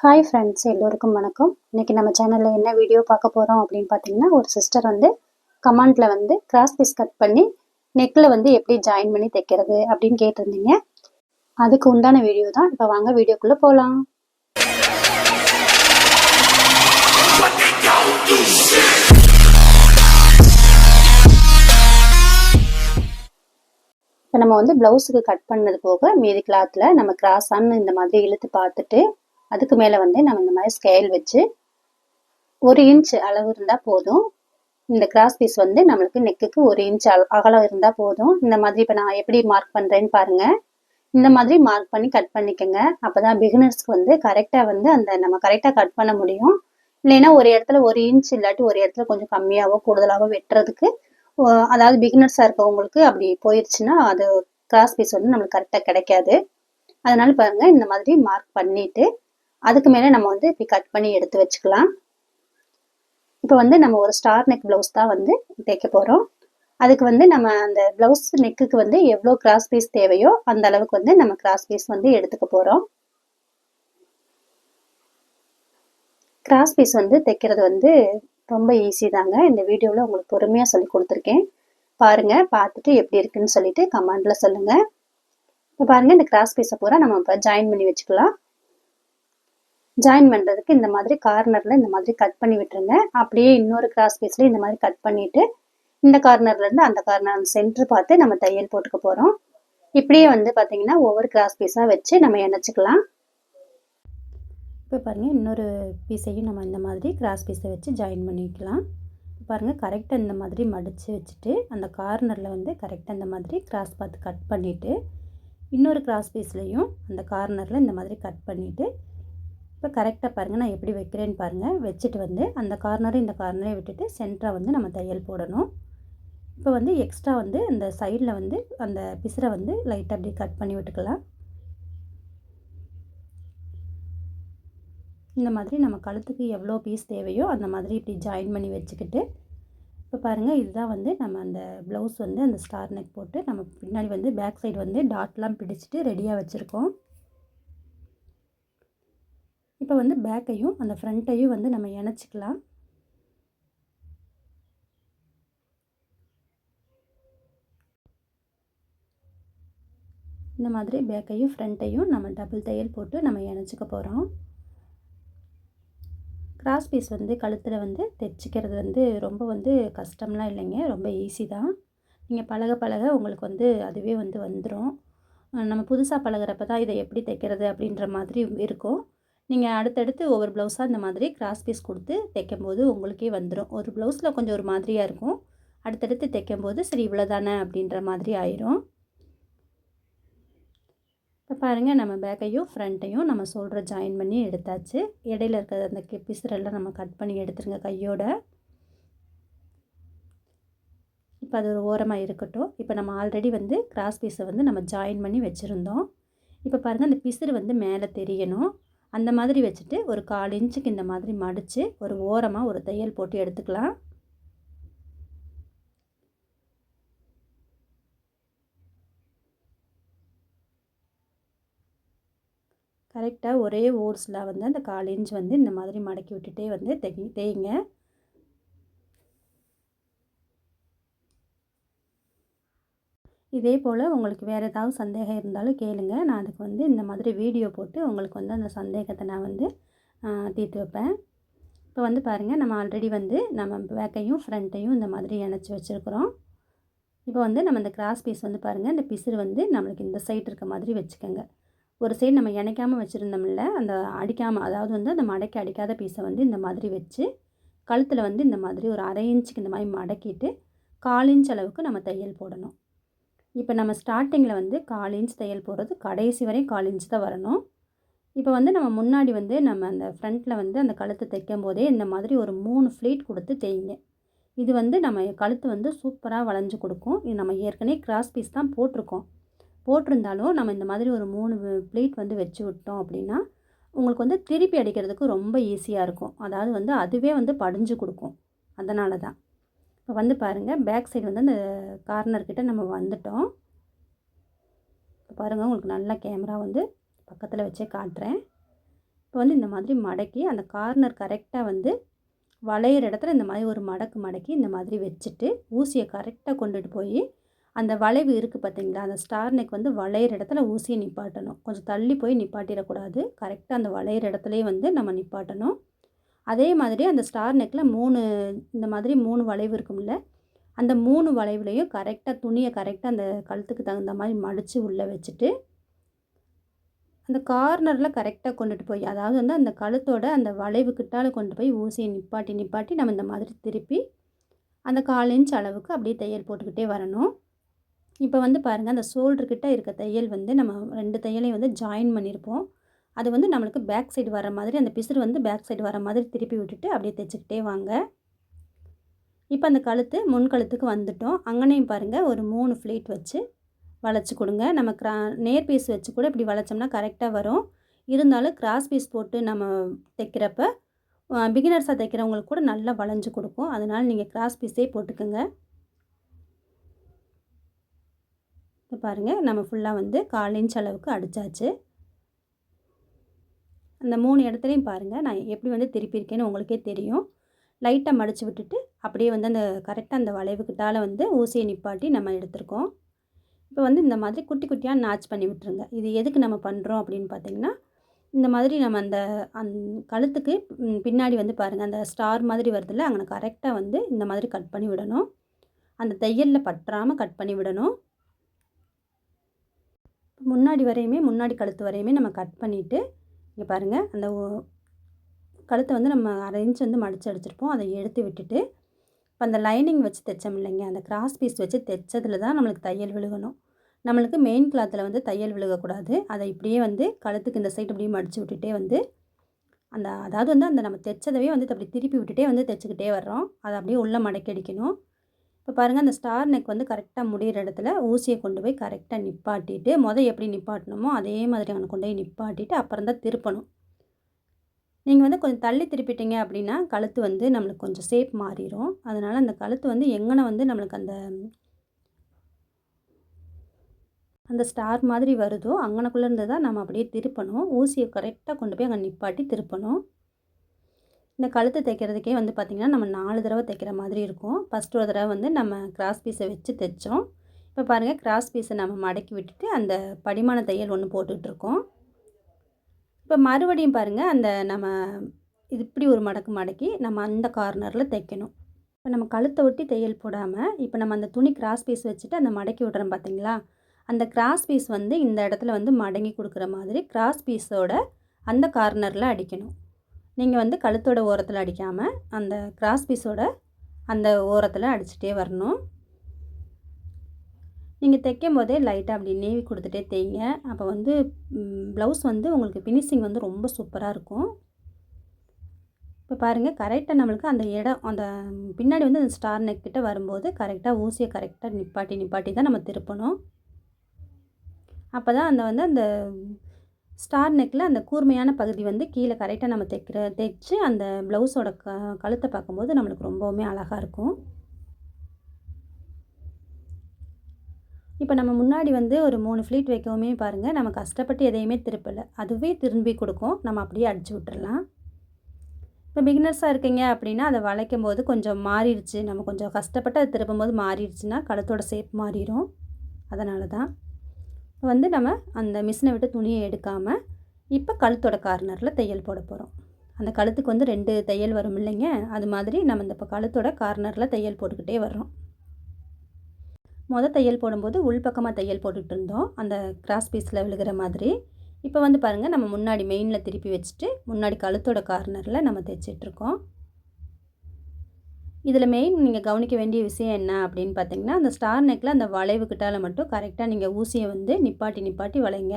Hi friends எல்லோருக்கும் வணக்கம். இன்னைக்கு நம்ம சேனலில் என்ன வீடியோ பார்க்க போகிறோம் அப்படின்னு பார்த்தீங்கன்னா ஒரு சிஸ்டர் வந்து கமாண்டில் வந்து கிராஸ் பீஸ் கட் பண்ணி நெக்கில் வந்து எப்படி ஜாயின் பண்ணி தைக்கிறது அப்படின்னு கேட்டிருந்தீங்க. அதுக்கு உண்டான வீடியோ தான் இப்போ வாங்க வீடியோக்குள்ளே போகலாம் இப்போ நம்ம வந்து ப்ளவுஸுக்கு கட் பண்ணது போக மீதி கிளாத்தில் நம்ம கிராஸான்னு இந்த மாதிரி இழுத்து பார்த்துட்டு அதுக்கு மேலே வந்து நம்ம இந்த மாதிரி ஸ்கேல் வச்சு ஒரு இன்ச் அளவு இருந்தால் போதும். இந்த கிராஸ் பீஸ் வந்து நம்மளுக்கு நெக்குக்கு ஒரு இன்ச் அகலம் இருந்தால் போதும். இந்த மாதிரி இப்போ நான் எப்படி மார்க் பண்ணுறேன்னு பாருங்கள் இந்த மாதிரி மார்க் பண்ணி கட் பண்ணிக்கோங்க. அப்போ தான் பிகினர்ஸ்க்கு வந்து கரெக்டாக வந்து அந்த நம்ம கரெக்டாக கட் பண்ண முடியும். இல்லைன்னா ஒரு இடத்துல ஒரு இன்ச் இல்லாட்டி ஒரு இடத்துல கொஞ்சம் கம்மியாகவோ கூடுதலாகவோ வெட்டுறதுக்கு அதாவது பிகினர்ஸாக இருக்கவங்களுக்கு அப்படி போயிடுச்சுன்னா அது கிராஸ் பீஸ் வந்து நம்மளுக்கு கரெக்டாக கிடைக்காது. அதனால பாருங்கள் இந்த மாதிரி மார்க் பண்ணிவிட்டு அதுக்கு மேலே நம்ம வந்து இப்படி கட் பண்ணி எடுத்து வச்சுக்கலாம். இப்போ வந்து நம்ம ஒரு ஸ்டார் நெக் ப்ளவுஸ் தான் வந்து தைக்க போகிறோம் அதுக்கு வந்து நம்ம அந்த ப்ளவுஸ் நெக்குக்கு வந்து எவ்வளோ கிராஸ் பீஸ் தேவையோ அந்த அளவுக்கு வந்து நம்ம கிராஸ் பீஸ் வந்து எடுத்துக்க போகிறோம் கிராஸ் பீஸ் வந்து தைக்கிறது வந்து ரொம்ப ஈஸி தாங்க. இந்த வீடியோவில் உங்களுக்கு பொறுமையாக சொல்லி கொடுத்துருக்கேன். பாருங்கள் பார்த்துட்டு எப்படி இருக்குன்னு சொல்லிட்டு கமெண்டில் சொல்லுங்கள் இப்போ பாருங்கள் இந்த கிராஸ் பீஸை பூரா நம்ம இப்போ ஜாயின் பண்ணி வச்சுக்கலாம். ஜாயின் பண்ணுறதுக்கு இந்த மாதிரி கார்னரில் இந்த மாதிரி கட் பண்ணி விட்டுருங்க. அப்படியே இன்னொரு கிராஸ் பீஸில் இந்த மாதிரி கட் பண்ணிவிட்டு இந்த கார்னர்லேருந்து அந்த கார்னர் சென்ட்ரு பார்த்து நம்ம தையல் போட்டுக்க போகிறோம் இப்படியே வந்து பார்த்திங்கன்னா ஒவ்வொரு கிராஸ் பீஸாக வச்சு நம்ம இணைச்சிக்கலாம். இப்போ பாருங்கள் இன்னொரு பீஸையும் நம்ம இந்த மாதிரி கிராஸ் பீஸை வச்சு ஜாயின் பண்ணிக்கலாம். பாருங்கள் கரெக்டாக இந்த மாதிரி மடித்து வச்சுட்டு அந்த கார்னரில் வந்து கரெக்டாக இந்த மாதிரி கிராஸ் பார்த்து கட் பண்ணிவிட்டு இன்னொரு கிராஸ் பீஸ்லேயும் அந்த கார்னரில் இந்த மாதிரி கட் பண்ணிவிட்டு இப்போ கரெக்டாக பாருங்கள் நான் எப்படி வைக்கிறேன்னு பாருங்கள் வச்சுட்டு வந்து அந்த கார்னரும் இந்த கார்னரையும் விட்டுட்டு சென்டராக வந்து நம்ம தையல் போடணும். இப்போ வந்து எக்ஸ்ட்ரா வந்து அந்த சைடில் வந்து அந்த பிசரை வந்து லைட்டாக அப்படி கட் பண்ணி விட்டுக்கலாம். இந்த மாதிரி நம்ம கழுத்துக்கு எவ்வளோ பீஸ் தேவையோ அந்த மாதிரி இப்படி ஜாயின் பண்ணி வச்சுக்கிட்டு இப்போ பாருங்கள் இதுதான் வந்து நம்ம அந்த ப்ளவுஸ் வந்து அந்த ஸ்டார் நெக் போட்டு நம்ம பின்னாடி வந்து பேக் சைடு வந்து டாட்லாம் பிடிச்சிட்டு ரெடியாக வச்சுருக்கோம். இப்போ வந்து பேக்கையும் அந்த ஃப்ரண்ட்டையும் வந்து நம்ம இணைச்சிக்கலாம். இந்த மாதிரி பேக்கையும் ஃப்ரண்ட்டையும் நம்ம டபுள் தையல் போட்டு நம்ம இணைச்சிக்க போகிறோம் கிராஸ் பீஸ் வந்து கழுத்தில் வந்து தைச்சிக்கிறது வந்து ரொம்ப வந்து கஷ்டம்லாம் இல்லைங்க. ரொம்ப ஈஸி தான். நீங்கள் பழக பழக உங்களுக்கு வந்து அதுவே வந்து வந்துடும் நம்ம புதுசாக பழகிறப்ப தான் இதை எப்படி தைக்கிறது அப்படின்ற மாதிரி இருக்கும். நீங்கள் அடுத்தடுத்து ஒவ்வொரு ப்ளவுஸாக இந்த மாதிரி கிராஸ் பீஸ் கொடுத்து தைக்கும்போது உங்களுக்கே வந்துடும் ஒரு ப்ளவுஸில் கொஞ்சம் ஒரு மாதிரியாக இருக்கும். அடுத்தடுத்து தைக்கும்போது சரி இவ்வளோ தானே அப்படின்ற மாதிரி ஆயிரும். இப்போ பாருங்கள் நம்ம பேக்கையும் ஃப்ரண்ட்டையும் நம்ம சொல்கிற ஜாயின் பண்ணி எடுத்தாச்சு. இடையில இருக்கிற அந்த பிசுரெல்லாம் நம்ம கட் பண்ணி எடுத்துருங்க கையோட. இப்போ அது ஒரு ஓரமாக இருக்கட்டும். இப்போ நம்ம ஆல்ரெடி வந்து கிராஸ் பீஸை வந்து நம்ம ஜாயின் பண்ணி வச்சுருந்தோம். இப்போ பாருங்கள் அந்த பிசுறு வந்து மேலே தெரியணும். அந்த மாதிரி வச்சுட்டு ஒரு கால் இன்ச்சுக்கு இந்த மாதிரி மடித்து ஒரு ஓரமாக ஒரு தையல் போட்டு எடுத்துக்கலாம். கரெக்டாக ஒரே ஓர்ஸில் வந்து அந்த கால் இன்ச் வந்து இந்த மாதிரி மடக்கி விட்டுட்டே வந்து தை தேய்ங்க. இதே போல் உங்களுக்கு வேறு ஏதாவது சந்தேகம் இருந்தாலும் கேளுங்க. நான் அதுக்கு வந்து இந்த மாதிரி வீடியோ போட்டு உங்களுக்கு வந்து அந்த சந்தேகத்தை நான் வந்து தீர்த்து வைப்பேன். இப்போ வந்து பாருங்கள் நம்ம ஆல்ரெடி வந்து நம்ம பேக்கையும் ஃப்ரண்ட்டையும் இந்த மாதிரி இணைச்சி வச்சுருக்குறோம். இப்போ வந்து நம்ம இந்த கிராஸ் பீஸ் வந்து பாருங்கள் இந்த பிசுறு வந்து நம்மளுக்கு இந்த சைடு இருக்க மாதிரி வச்சுக்கோங்க. ஒரு சைடு நம்ம இணைக்காமல் வச்சுருந்தோம்ல அந்த அடிக்காமல் அதாவது வந்து அந்த மடக்கி அடிக்காத பீஸை வந்து இந்த மாதிரி வச்சு கழுத்தில் வந்து இந்த மாதிரி ஒரு அரை இன்ச்சுக்கு இந்த மாதிரி மடக்கிட்டு கால் இன்ச் அளவுக்கு நம்ம தையல் போடணும். இப்போ நம்ம ஸ்டார்டிங்கில் வந்து கால் இன்ச் தையல் போடுறது கடைசி வரையும் கால் இன்ச் தான் வரணும். இப்போ வந்து நம்ம முன்னாடி வந்து நம்ம அந்த ஃப்ரண்ட்டில் வந்து அந்த கழுத்தை தைக்கும் போதே இந்த மாதிரி ஒரு மூணு ஃப்ளீட் கொடுத்து தேய்ங்க. இது வந்து நம்ம கழுத்து வந்து சூப்பராக வளைஞ்சு கொடுக்கும். இது நம்ம ஏற்கனவே கிராஸ் பீஸ் தான் போட்டிருக்கோம். போட்டிருந்தாலும் நம்ம இந்த மாதிரி ஒரு மூணு ப்ளீட் வந்து வச்சு விட்டோம் அப்படின்னா உங்களுக்கு வந்து திருப்பி அடிக்கிறதுக்கு ரொம்ப ஈஸியாக இருக்கும். அதாவது வந்து அதுவே வந்து படிஞ்சு கொடுக்கும். அதனால தான். இப்போ வந்து பாருங்கள் பேக் சைடு வந்து அந்த கார்னர்கிட்ட நம்ம வந்துட்டோம். இப்போ பாருங்கள் உங்களுக்கு நல்லா கேமரா வந்து பக்கத்தில் வச்சே காட்டுறேன். இப்போ வந்து இந்த மாதிரி மடக்கி அந்த கார்னர் கரெக்டாக வந்து வளையிற இடத்துல இந்த மாதிரி ஒரு மடக்கு மடக்கி இந்த மாதிரி வச்சுட்டு ஊசியை கரெக்டாக கொண்டுட்டு போய் அந்த வளைவு இருக்குது பார்த்தீங்களா அந்த ஸ்டார் நெக் வந்து வளையிற இடத்துல ஊசியை நிப்பாட்டணும். கொஞ்சம் தள்ளி போய் நிப்பாட்டிடக்கூடாது. கரெக்டாக அந்த வளையிற இடத்துலையே வந்து நம்ம நிப்பாட்டணும். அதே மாதிரி அந்த ஸ்டார் நெக்கில் மூணு இந்த மாதிரி மூணு வளைவு இருக்கும்ல அந்த மூணு வளைவுலையும் கரெக்டாக துணியை கரெக்டாக அந்த கழுத்துக்கு தகுந்த மாதிரி மடித்து உள்ளே வச்சுட்டு அந்த கார்னரில் கரெக்டாக கொண்டுட்டு போய் அதாவது வந்து அந்த கழுத்தோட அந்த வளைவு கிட்டால கொண்டு போய் ஊசியை நிப்பாட்டி நிப்பாட்டி நம்ம இந்த மாதிரி திருப்பி அந்த கால் இன்ச் அளவுக்கு அப்படியே தையல் போட்டுக்கிட்டே வரணும். இப்போ வந்து பாருங்கள் அந்த ஷோல்டர்கிட்ட இருக்க தையல் வந்து நம்ம ரெண்டு தையலையும் வந்து ஜாயின் பண்ணியிருப்போம் அது வந்து நம்மளுக்கு பேக் சைடு வர மாதிரி அந்த பிசுறு வந்து பேக் சைடு வர மாதிரி திருப்பி விட்டுட்டு அப்படியே தைச்சிக்கிட்டே வாங்க. இப்போ அந்த கழுத்து முன் கழுத்துக்கு வந்துட்டோம். அங்கனையும் பாருங்கள் ஒரு மூணு ஃப்ளீட் வச்சு வளைச்சி கொடுங்க. நம்ம க்ரா நேர் பீஸ் வச்சு கூட இப்படி வளைச்சோம்னா கரெக்டாக வரும். இருந்தாலும் கிராஸ் பீஸ் போட்டு நம்ம தைக்கிறப்ப பிகினர்ஸாக தைக்கிறவங்களுக்கு கூட நல்லா வளைஞ்சு கொடுக்கும். அதனால் நீங்கள் கிராஸ் பீஸே போட்டுக்கோங்க. இப்போ பாருங்கள் நம்ம ஃபுல்லாக வந்து கால் இன்ச் அளவுக்கு அடித்தாச்சு அந்த மூணு இடத்துலையும் பாருங்கள் நான் எப்படி வந்து திருப்பியிருக்கேன்னு உங்களுக்கே தெரியும். லைட்டாக மடித்து விட்டுட்டு அப்படியே வந்து அந்த கரெக்டாக அந்த வளைவுக்கிட்டால் வந்து ஊசியை நிப்பாட்டி நம்ம எடுத்திருக்கோம். இப்போ வந்து இந்த மாதிரி குட்டி குட்டியாக நாச் பண்ணி விட்டுருங்க. இது எதுக்கு நம்ம பண்ணுறோம் அப்படின்னு பார்த்தீங்கன்னா இந்த மாதிரி நம்ம அந்த அந் கழுத்துக்கு பின்னாடி வந்து பாருங்கள் அந்த ஸ்டார் மாதிரி வருதுல்ல அங்கே கரெக்டாக வந்து இந்த மாதிரி கட் பண்ணி விடணும். அந்த தையலில் பற்றாமல் கட் பண்ணி விடணும். முன்னாடி வரையுமே முன்னாடி கழுத்து வரையுமே நம்ம கட் பண்ணிவிட்டு இங்கே பாருங்கள் அந்த கழுத்தை வந்து நம்ம அரை இன்ச் வந்து மடித்து அடிச்சிருப்போம். அதை எடுத்து விட்டுட்டு இப்போ அந்த லைனிங் வச்சு தைச்சோம் இல்லைங்க அந்த கிராஸ் பீஸ் வச்சு தைச்சதில் தான் நம்மளுக்கு தையல் விழுகணும். நம்மளுக்கு மெயின் கிளாத்தில் வந்து தையல் விழுகக்கூடாது. அதை இப்படியே வந்து கழுத்துக்கு இந்த சைடு அப்படியே மடித்து விட்டுட்டே வந்து அந்த அதாவது வந்து அந்த நம்ம தைச்சதவே வந்து அப்படி திருப்பி விட்டுட்டே வந்து தைச்சிக்கிட்டே வர்றோம். அதை அப்படியே உள்ளே மடக்கி அடிக்கணும். இப்போ பாருங்கள் அந்த ஸ்டார் நெக் வந்து கரெக்டாக முடிகிற இடத்துல ஊசியை கொண்டு போய் கரெக்டாக நிப்பாட்டிட்டு மொதல் எப்படி நிப்பாட்டணுமோ அதே மாதிரி அங்கே கொண்டு போய் நிப்பாட்டிட்டு அப்புறம் தான் திருப்பணும். நீங்கள் வந்து கொஞ்சம் தள்ளி திருப்பிட்டீங்க அப்படின்னா கழுத்து வந்து நம்மளுக்கு கொஞ்சம் ஷேப் மாறிடும் அதனால் அந்த கழுத்து வந்து எங்கன வந்து நம்மளுக்கு அந்த அந்த ஸ்டார் மாதிரி வருதோ அங்கனக்குள்ளே இருந்து தான் நம்ம அப்படியே திருப்பணும். ஊசியை கரெக்டாக கொண்டு போய் அங்கே நிப்பாட்டி திருப்பணும். இந்த கழுத்து தைக்கிறதுக்கே வந்து பார்த்திங்கன்னா நம்ம நாலு தடவை தைக்கிற மாதிரி இருக்கும். ஃபஸ்ட் ஒரு தடவை வந்து நம்ம கிராஸ் பீஸை வச்சு தைச்சோம் இப்போ பாருங்கள் கிராஸ் பீஸை நம்ம மடக்கி விட்டுட்டு அந்த படிமான தையல் ஒன்று போட்டுட்ருக்கோம். இப்போ மறுபடியும் பாருங்கள் அந்த நம்ம இது இப்படி ஒரு மடக்கு மடக்கி நம்ம அந்த கார்னரில் தைக்கணும் இப்போ நம்ம கழுத்தை ஒட்டி தையல் போடாமல் இப்போ நம்ம அந்த துணி கிராஸ் பீஸ் வச்சுட்டு அந்த மடக்கி விட்றோம் பார்த்தீங்களா அந்த கிராஸ் பீஸ் வந்து இந்த இடத்துல வந்து மடங்கி கொடுக்குற மாதிரி கிராஸ் பீஸோட அந்த கார்னரில் அடிக்கணும். நீங்கள் வந்து கழுத்தோட ஓரத்தில் அடிக்காமல் அந்த கிராஸ் பீஸோட அந்த ஓரத்தில் அடிச்சுட்டே வரணும். நீங்கள் தைக்கும் போதே லைட்டாக அப்படி நேவி கொடுத்துட்டே தேய்ங்க அப்போ வந்து ப்ளவுஸ் வந்து உங்களுக்கு ஃபினிஷிங் வந்து ரொம்ப சூப்பராக இருக்கும். இப்போ பாருங்கள் கரெக்டாக நம்மளுக்கு அந்த இடம் அந்த பின்னாடி வந்து அந்த ஸ்டார் நெக் கிட்ட வரும்போது கரெக்டாக ஊசியை கரெக்டாக நிப்பாட்டி நிப்பாட்டி தான் நம்ம திருப்பணும். அப்போ தான் அந்த வந்து அந்த ஸ்டார் நெக்கில் அந்த கூர்மையான பகுதி வந்து கீழே கரெக்டாக நம்ம தைக்கிற தைச்சு அந்த ப்ளவுஸோட க கழுத்தை பார்க்கும்போது நம்மளுக்கு ரொம்பவுமே அழகாக இருக்கும். இப்போ நம்ம முன்னாடி வந்து ஒரு மூணு ஃப்ளீட் வைக்கவுமே பாருங்கள் நம்ம கஷ்டப்பட்டு எதையுமே திருப்பலை. அதுவே திரும்பி கொடுக்கும். நம்ம அப்படியே அடிச்சு விட்டுறலாம். இப்போ பிகினர்ஸாக இருக்கீங்க அப்படின்னா அதை வளைக்கும் போது கொஞ்சம் மாறிடுச்சு. நம்ம கொஞ்சம் கஷ்டப்பட்டு அதை திருப்பும் போது மாறிடுச்சுன்னா கழுத்தோட சேப் மாறிடும் அதனால தான் வந்து நம்ம அந்த மிஷினை விட்டு துணியை எடுக்காமல் இப்போ கழுத்தோட கார்னரில் தையல் போட போகிறோம் அந்த கழுத்துக்கு வந்து ரெண்டு தையல் வரும் இல்லைங்க. அது மாதிரி நம்ம இந்த இப்போ கழுத்தோட கார்னரில் தையல் போட்டுக்கிட்டே வர்றோம். மொதல் தையல் போடும்போது உள்பக்கமாக தையல் போட்டுக்கிட்டு இருந்தோம். அந்த கிராஸ் பீஸில் விழுகிற மாதிரி. இப்போ வந்து பாருங்கள் நம்ம முன்னாடி மெயினில் திருப்பி வச்சுட்டு முன்னாடி கழுத்தோட கார்னரில் நம்ம தைச்சிட்ருக்கோம் இதில் மெயின் நீங்கள் கவனிக்க வேண்டிய விஷயம் என்ன அப்படின்னு பார்த்தீங்கன்னா அந்த ஸ்டார் நெக்கில் அந்த வளைவு கிட்டால மட்டும் கரெக்டாக நீங்கள் ஊசியை வந்து நிப்பாட்டி நிப்பாட்டி வளைங்க.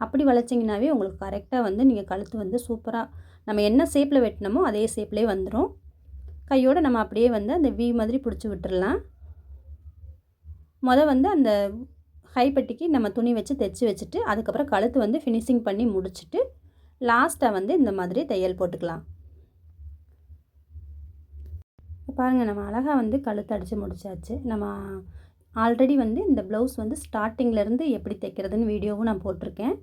அப்படி வளைச்சிங்கனாவே உங்களுக்கு கரெக்டாக வந்து நீங்கள் கழுத்து வந்து சூப்பராக நம்ம என்ன ஷேப்பில் வெட்டினமோ அதே ஷேப்லேயே வந்துடும் கையோடு நம்ம அப்படியே வந்து அந்த வி மாதிரி பிடிச்சி விட்டுடலாம் மொதல் வந்து அந்த ஹைப்பட்டிக்கு நம்ம துணி வச்சு தைச்சி வச்சுட்டு அதுக்கப்புறம் கழுத்து வந்து ஃபினிஷிங் பண்ணி முடிச்சுட்டு லாஸ்ட்டாக வந்து இந்த மாதிரி தையல் போட்டுக்கலாம். பாருங்கள் நம்ம அழகாக வந்து கழுத்து அடித்து முடிச்சாச்சு. நம்ம ஆல்ரெடி வந்து இந்த ப்ளவுஸ் வந்து ஸ்டார்டிங்லேருந்து எப்படி தைக்கிறதுன்னு வீடியோவும் நான் போட்டிருக்கேன்.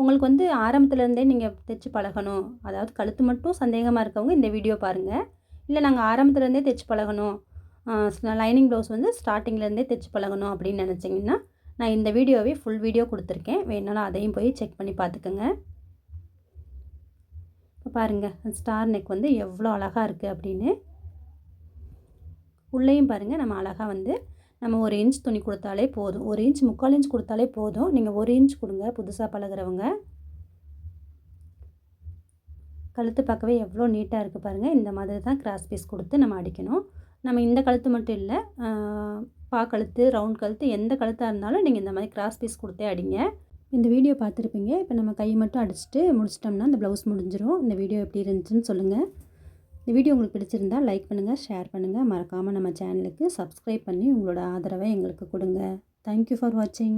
உங்களுக்கு வந்து ஆரம்பத்துலேருந்தே நீங்கள் தைச்சு பழகணும். அதாவது கழுத்து மட்டும் சந்தேகமாக இருக்கவங்க இந்த வீடியோ பாருங்கள் இல்லை நாங்கள் ஆரம்பத்துலேருந்தே தைச்சு பழகணும். லைனிங் ப்ளவுஸ் வந்து ஸ்டார்டிங்லேருந்தே தைச்சு பழகணும் அப்படின்னு நினச்சிங்கன்னா நான் இந்த வீடியோவே ஃபுல் வீடியோ கொடுத்துருக்கேன். வேணாலும் அதையும் போய் செக் பண்ணி பார்த்துக்கோங்க. இப்போ பாருங்கள் ஸ்டார் நெக் வந்து எவ்வளோ அழகாக இருக்குது அப்படின்னு. உள்ளேயும் பாருங்கள் நம்ம அழகாக வந்து நம்ம ஒரு இன்ச் துணி கொடுத்தாலே போதும். ஒரு இன்ச் முக்கால் இன்ச் கொடுத்தாலே போதும். நீங்கள் ஒரு இன்ச் கொடுங்க புதுசாக பழகிறவங்க. கழுத்து பார்க்கவே எவ்வளோ நீட்டாக இருக்குது பாருங்கள் இந்த மாதிரி தான் கிராஸ் பீஸ் கொடுத்து நம்ம அடிக்கணும். நம்ம இந்த கழுத்து மட்டும் இல்லை பா கழுத்து ரவுண்ட் கழுத்து எந்த கழுத்தாக இருந்தாலும் நீங்கள் இந்த மாதிரி கிராஸ் பீஸ் கொடுத்தே அடிங்க. இந்த வீடியோ பார்த்துருப்பீங்க. இப்போ நம்ம கை மட்டும் அடிச்சுட்டு முடிச்சிட்டோம்னா இந்த ப்ளவுஸ் முடிஞ்சிடும் இந்த வீடியோ எப்படி இருந்துச்சுன்னு சொல்லுங்கள் இந்த வீடியோ உங்களுக்கு பிடிச்சிருந்தால் லைக் பண்ணுங்கள் ஷேர் பண்ணுங்கள் மறக்காமல் நம்ம சேனலுக்கு சப்ஸ்கிரைப் பண்ணி உங்களோட ஆதரவை எங்களுக்கு கொடுங்க. தேங்க்யூ ஃபார் வாட்சிங்